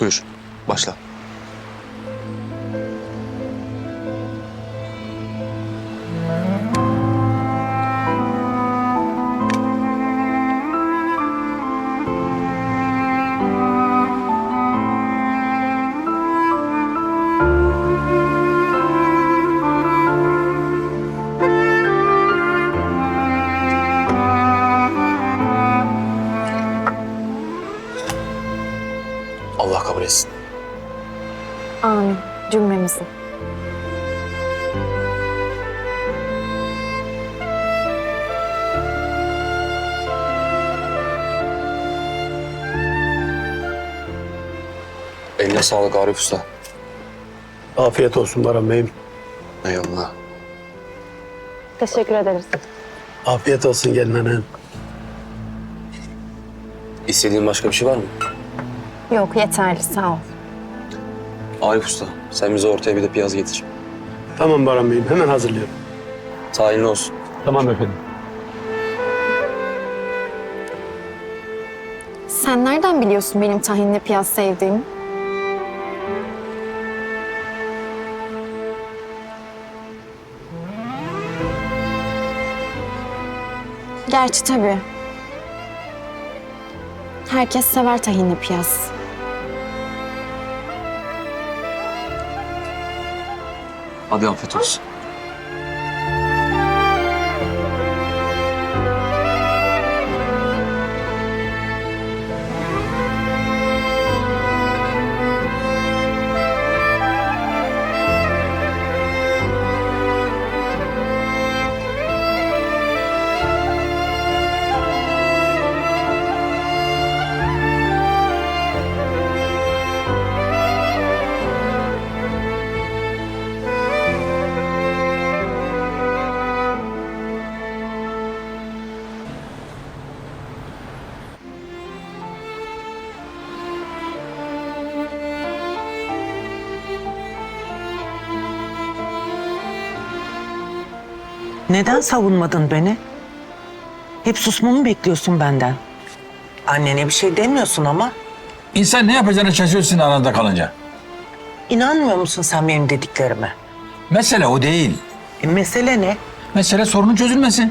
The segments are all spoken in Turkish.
Buyur. Başla. Eline sağlık Arif Usta. Afiyet olsun Baran Bey'im. Eyvallah. Teşekkür ederiz. Afiyet olsun gelin hanım. İstediğin başka bir şey var mı? Yok yeterli sağ ol. Arif Usta, sen bize ortaya bir de piyaz getir. Tamam Baran Bey'im hemen hazırlıyorum. Tahinli olsun. Tamam efendim. Sen nereden biliyorsun benim tahinli piyaz sevdiğimi? Gerçi tabii. Herkes sever tahinli piyaz. Hadi afiyet olsun. Neden savunmadın beni? Hep susmamı bekliyorsun benden. Annene bir şey demiyorsun ama. İnsan ne yapacağını şaşırsın aranda kalınca. İnanmıyor musun sen benim dediklerime? Mesele o değil. E, mesele ne? Mesele sorunun çözülmesi.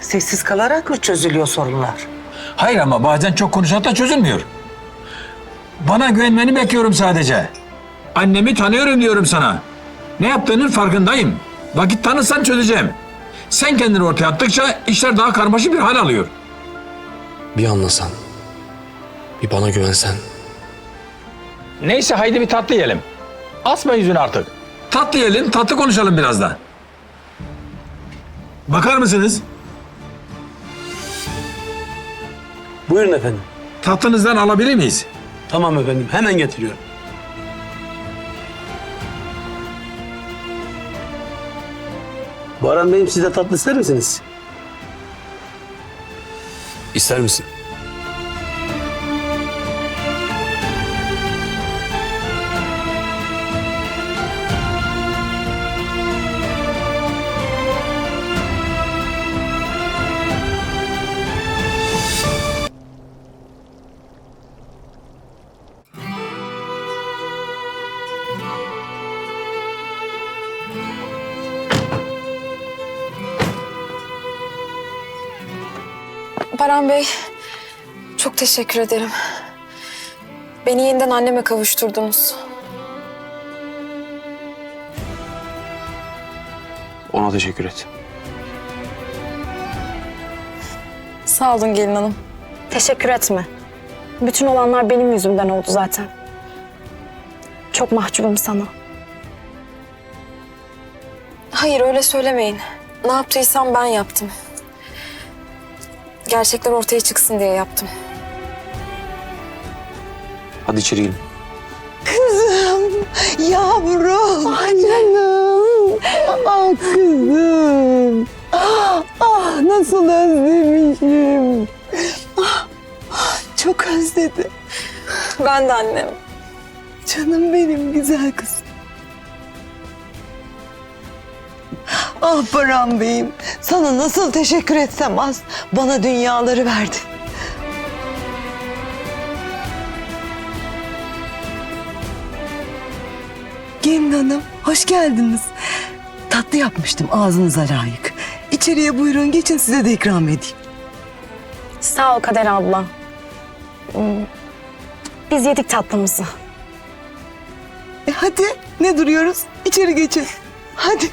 Sessiz kalarak mı çözülüyor sorunlar? Hayır ama bazen çok konuşarak da çözülmüyor. Bana güvenmeni bekliyorum sadece. Annemi tanıyorum diyorum sana. Ne yaptığının farkındayım. Vakit tanırsan çözeceğim. Sen kendini ortaya attıkça işler daha karmaşık bir hal alıyor. Bir anlasan. Bir bana güvensen. Neyse haydi bir tatlı yiyelim. Asma yüzünü artık. Tatlı yiyelim, tatlı konuşalım biraz da. Bakar mısınız? Buyurun efendim. Tatlınızdan alabilir miyiz? Tamam efendim hemen getiriyorum. Baran Bey'im siz de tatlı ister misiniz? İster misin? Baran Bey, çok teşekkür ederim. Beni yeniden anneme kavuşturdunuz. Ona teşekkür et. Sağ olun gelin hanım. Teşekkür etme. Bütün olanlar benim yüzümden oldu zaten. Çok mahcubum sana. Hayır öyle söylemeyin. Ne yaptıysam ben yaptım. Gerçekler ortaya çıksın diye yaptım. Hadi içeri girin. Yavrum. Ah canım. Ah kızım. Ah nasıl özlemişim. Ah, ah, çok özledim. Ben de annem. Canım benim güzel kızım. Ah Baran Bey'im. Sana nasıl teşekkür etsem az. Bana dünyaları verdin. Gelin hanım, hoş geldiniz. Tatlı yapmıştım ağzınıza layık. İçeriye buyurun geçin size de ikram edeyim. Sağ ol Kader abla. Hmm, Biz yedik tatlımızı. E hadi ne duruyoruz? İçeri geçin. Hadi.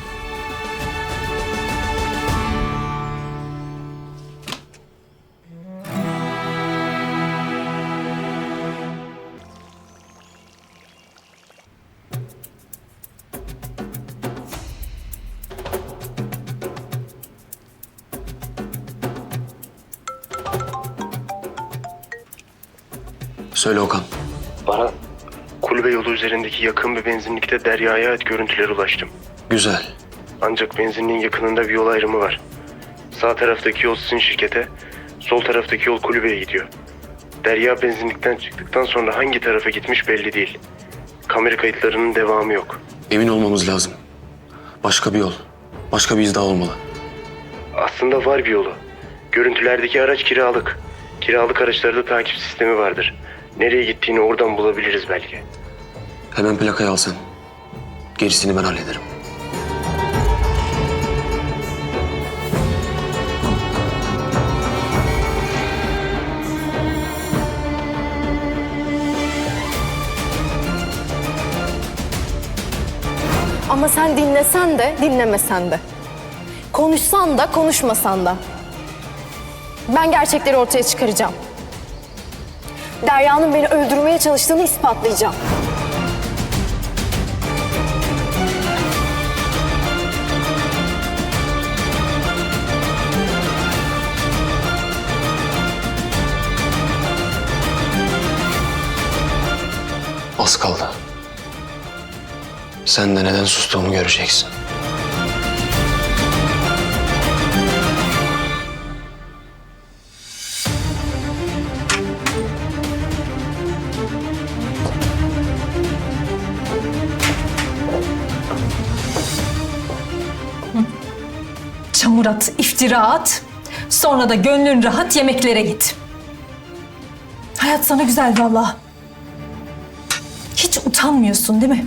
Söyle Okan. Bana kulübe yolu üzerindeki yakın bir benzinlikte Derya'ya ait görüntüler ulaştım. Güzel. Ancak benzinliğin yakınında bir yol ayrımı var. Sağ taraftaki yol sizin şirkete, sol taraftaki yol kulübeye gidiyor. Derya benzinlikten çıktıktan sonra hangi tarafa gitmiş belli değil. Kamera kayıtlarının devamı yok. Emin olmamız lazım. Başka bir yol. Başka bir iz daha olmalı. Aslında var bir yolu. Görüntülerdeki araç kiralık. Kiralık araçlarda takip sistemi vardır. Nereye gittiğini oradan bulabiliriz belki. Hemen plakayı al sen. Gerisini ben hallederim. Ama sen dinlesen de dinlemesen de. Konuşsan da konuşmasan da. Ben gerçekleri ortaya çıkaracağım. Derya'nın beni öldürmeye çalıştığını ispatlayacağım. Az kaldı. Sen de neden sustuğumu göreceksin. Çamur at, iftira at. Sonra da gönlün rahat yemeklere git. Hayat sana güzel valla. Hiç utanmıyorsun değil mi?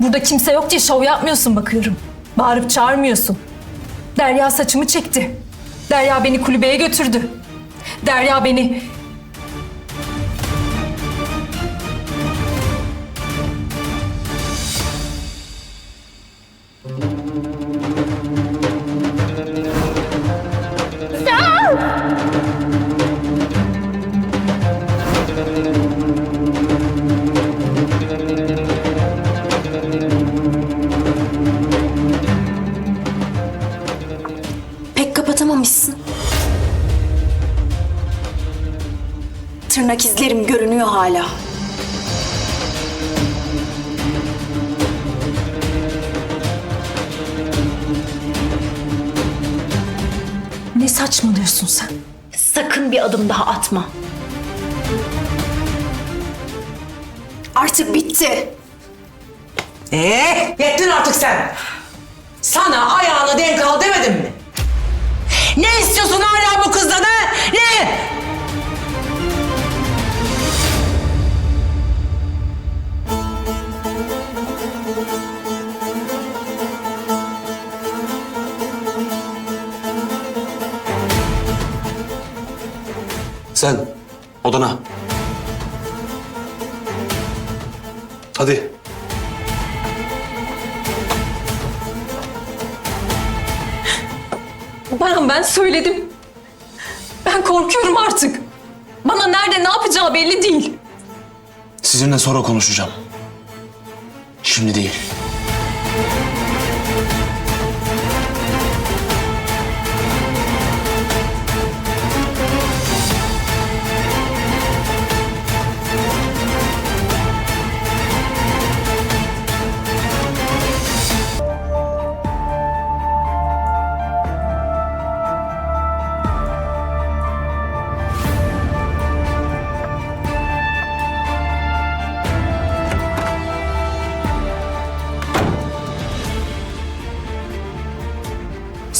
Burada kimse yok diye şov yapmıyorsun bakıyorum. Bağırıp çağırmıyorsun. Derya saçımı çekti. Derya beni kulübeye götürdü. Derya beni hala. ne saçmalıyorsun sen? Sakın bir adım daha atma. Artık bitti. Ee, yettin artık sen. Sana ayağını denk al demedim mi? Ne istiyorsun hala bu kızdan ha? Ne? Odana. Hadi. Baran ben söyledim. Ben korkuyorum artık. Bana nerede ne yapacağı belli değil. Sizinle sonra konuşacağım. Şimdi değil.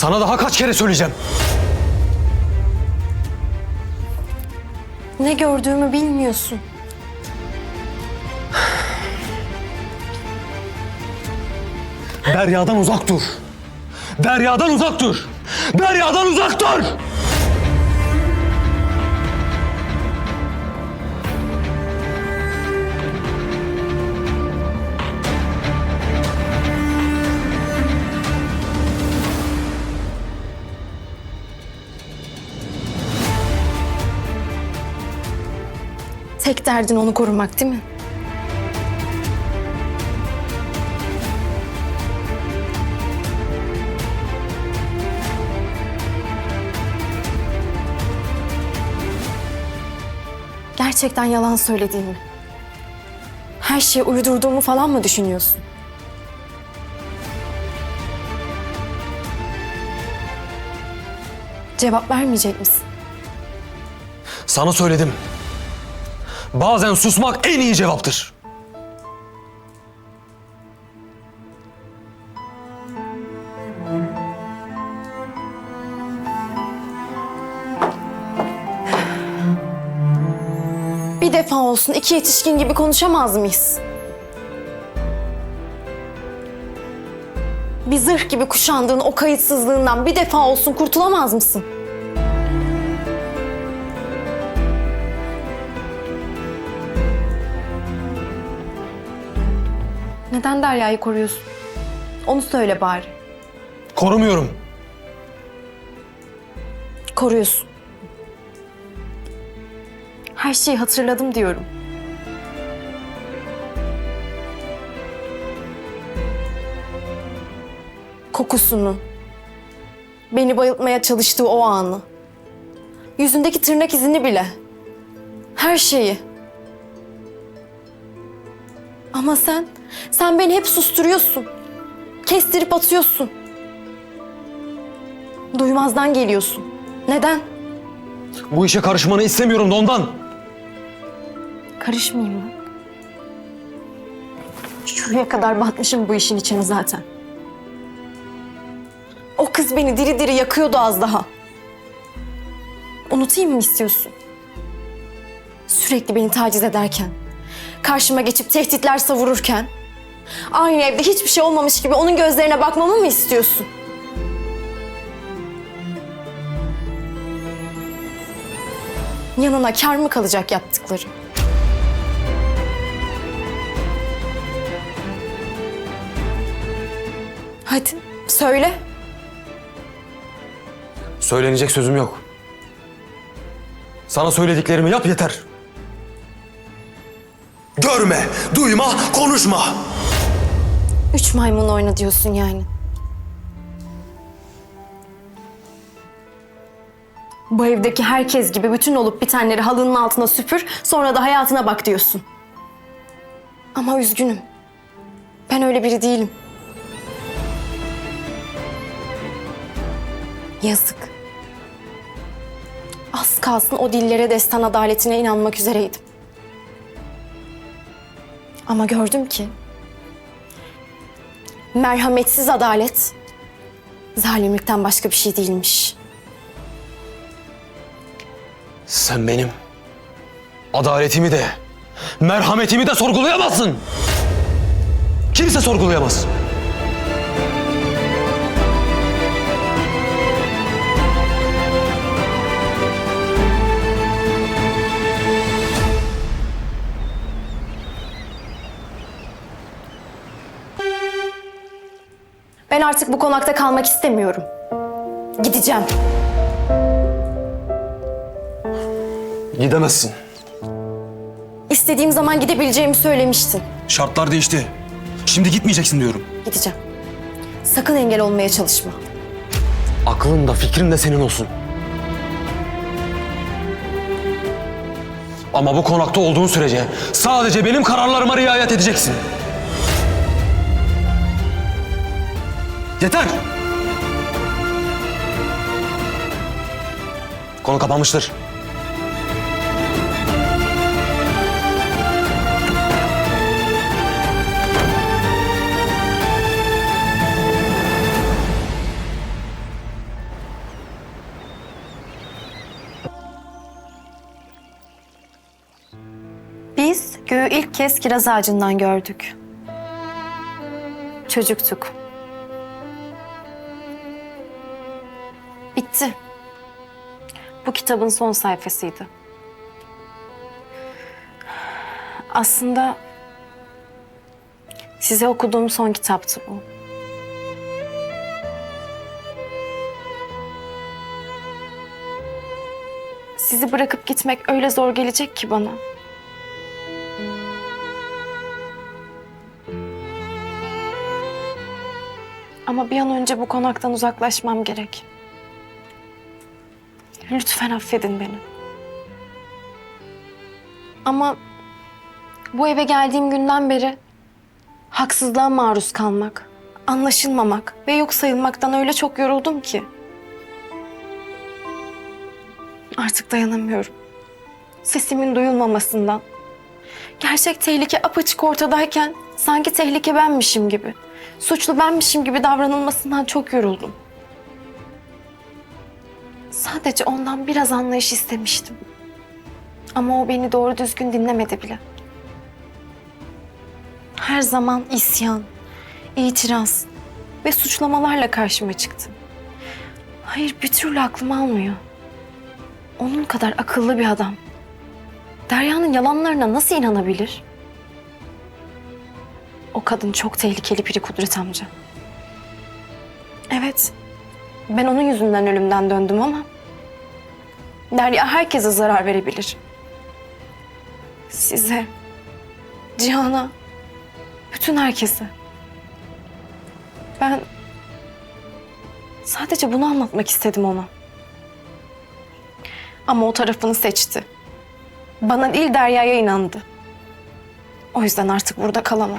Sana daha kaç kere söyleyeceğim. Ne gördüğümü bilmiyorsun. Derya'dan uzak dur. Derya'dan uzak dur. Derya'dan uzak dur. Tek derdin onu korumak değil mi? Gerçekten yalan söylediğimi, her şeyi uydurduğumu falan mı düşünüyorsun? Cevap vermeyecek misin? Sana söyledim. Bazen susmak en iyi cevaptır. Bir defa olsun iki yetişkin gibi konuşamaz mıyız? Bir zırh gibi kuşandığın o kayıtsızlığından bir defa olsun kurtulamaz mısın? Neden Derya'yı koruyorsun? Onu söyle bari. Korumuyorum. Koruyorsun. Her şeyi hatırladım diyorum. Kokusunu. Beni bayıltmaya çalıştığı o anı. Yüzündeki tırnak izini bile. Her şeyi. Ama sen, sen beni hep susturuyorsun. Kestirip atıyorsun. Duymazdan geliyorsun. Neden? Bu işe karışmanı istemiyorum da ondan. Karışmayayım mı? Şuraya kadar batmışım bu işin içine zaten. O kız beni diri diri yakıyordu az daha. Unutayım mı istiyorsun? Sürekli beni taciz ederken, karşıma geçip tehditler savururken, aynı evde hiçbir şey olmamış gibi onun gözlerine bakmamı mı istiyorsun? Yanına kar mı kalacak yaptıkları? Hadi söyle. Söylenecek sözüm yok. Sana söylediklerimi yap yeter. Görme, duyma, konuşma. Üç maymun oyna diyorsun yani. Bu evdeki herkes gibi bütün olup bitenleri halının altına süpür, sonra da hayatına bak diyorsun. Ama üzgünüm. Ben öyle biri değilim. Yazık. Az kalsın o dillere destan adaletine inanmak üzereydim. Ama gördüm ki merhametsiz adalet zalimlikten başka bir şey değilmiş. Sen benim adaletimi de, merhametimi de sorgulayamazsın. Kimse sorgulayamaz. Ben artık bu konakta kalmak istemiyorum. Gideceğim. Gidemezsin. İstediğim zaman gidebileceğimi söylemiştin. Şartlar değişti. Şimdi gitmeyeceksin diyorum. Gideceğim. Sakın engel olmaya çalışma. Aklın da fikrin de senin olsun. Ama bu konakta olduğun sürece sadece benim kararlarıma riayet edeceksin. Yeter! Konu kapanmıştır. Biz göğü ilk kez kiraz ağacından gördük. Çocuktuk. Bitti. Bu kitabın son sayfasıydı. Aslında size okuduğum son kitaptı bu. Sizi bırakıp gitmek öyle zor gelecek ki bana. Ama bir an önce bu konaktan uzaklaşmam gerek. Lütfen affedin beni. Ama bu eve geldiğim günden beri haksızlığa maruz kalmak, anlaşılmamak ve yok sayılmaktan öyle çok yoruldum ki. Artık dayanamıyorum. Sesimin duyulmamasından. Gerçek tehlike apaçık ortadayken sanki tehlike benmişim gibi, suçlu benmişim gibi davranılmasından çok yoruldum. Sadece ondan biraz anlayış istemiştim. Ama o beni doğru düzgün dinlemedi bile. Her zaman isyan, itiraz ve suçlamalarla karşıma çıktı. Hayır bir türlü aklım almıyor. Onun kadar akıllı bir adam. Derya'nın yalanlarına nasıl inanabilir? O kadın çok tehlikeli biri Kudret amca. Evet, ben onun yüzünden ölümden döndüm ama... Derya herkese zarar verebilir. Size, Cihan'a, bütün herkese. Ben sadece bunu anlatmak istedim ona. Ama o tarafını seçti. Bana değil Derya'ya inandı. O yüzden artık burada kalamam.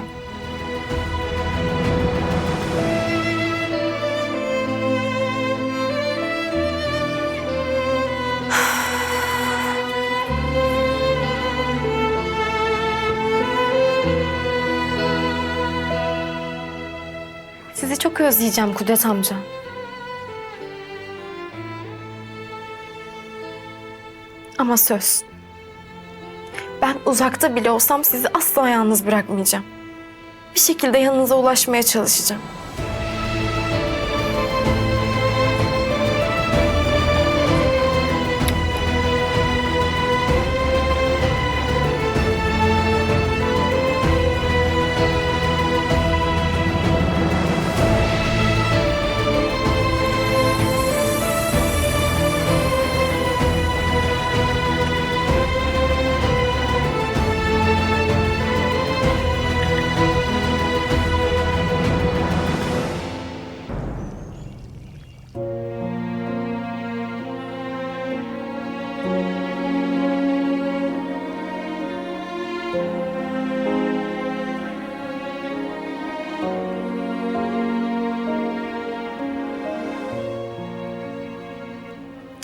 Özleyeceğim Kudret amca. Ama söz. Ben uzakta bile olsam sizi asla yalnız bırakmayacağım. Bir şekilde yanınıza ulaşmaya çalışacağım.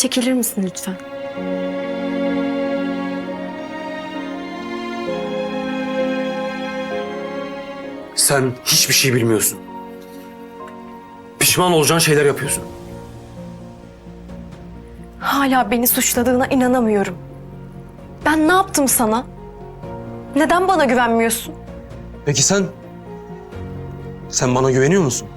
Çekilir misin lütfen? Sen hiçbir şey bilmiyorsun. Pişman olacağın şeyler yapıyorsun. Hala beni suçladığına inanamıyorum. Ben ne yaptım sana? Neden bana güvenmiyorsun? Peki sen? Sen bana güveniyor musun?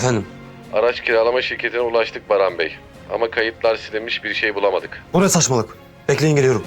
Efendim? Araç kiralama şirketine ulaştık Baran Bey. Ama kayıtlar silinmiş bir şey bulamadık. Bu ne saçmalık? Bekleyin geliyorum.